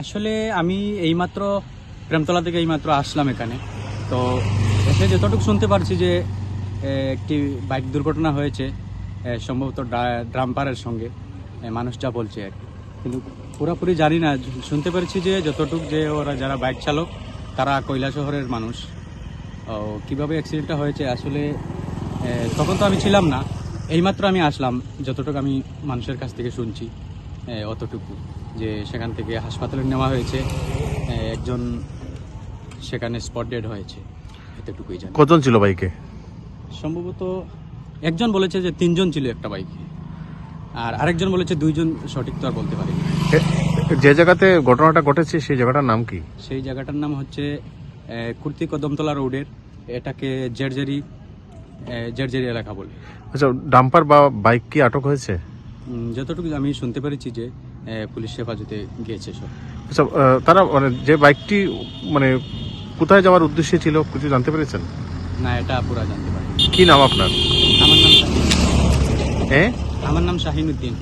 আসলে আমি এইমাত্র প্রেমতলা থেকে এইমাত্র আসলাম এখানে। তো এসে যতটুকু শুনতে পারছি যে একটি বাইক দুর্ঘটনা হয়েছে সম্ভবত ড্রাম্পারের সঙ্গে। এ, মানুষটা বলছে আর। কিন্তু পুরোপুরি জানি না শুনতে পেরেছি যে যতটুকু যে ওরা যারা বাইক চালক তারা কৈলা শহরের মানুষ। ও কীভাবে অ্যাক্সিডেন্টটা হয়েছে? আসলে তখন তো আমি ছিলাম না। এইমাত্র আমি আসলাম যতটুকু আমি মানুষের কাছ থেকে শুনছি। অতটুকু যে সেখান থেকে হাসপাতালে নেওয়া হয়েছে একজন সেখানে স্পট ডেড হয়েছে এতটুকুই জানি। কজন ছিল বাইকে? সম্ভবত একজন বলেছে যে তিনজন ছিল একটা বাইকে আর আরেকজন বলেছে দুইজন সঠিক তো আর বলতে পারি যে জায়গাতে ঘটনাটা ঘটেছে সেই জায়গাটার নাম কি? সেই জায়গাটার নাম হচ্ছে কুর্তি কদমতলা রোডের এটাকে জেরজেরি জেরজেরি এলাকা বলে। আচ্ছা ডাম্পার বা বাইক কি আটক হয়েছে? যতটুকু আমি শুনতে পেরেছি যে পুলিশ হেফাজতে গিয়েছে সব। আচ্ছা তারা মানে যে বাইকটি মানে কোথায় যাওয়ার উদ্দেশ্যে ছিল কিছু জানতে পেরেছেন? না এটা পুরা জানতে পারি কি নাম আপনার? আমার নাম শাহিন- হ্যাঁ আমার নাম শাহিনুদ্দিন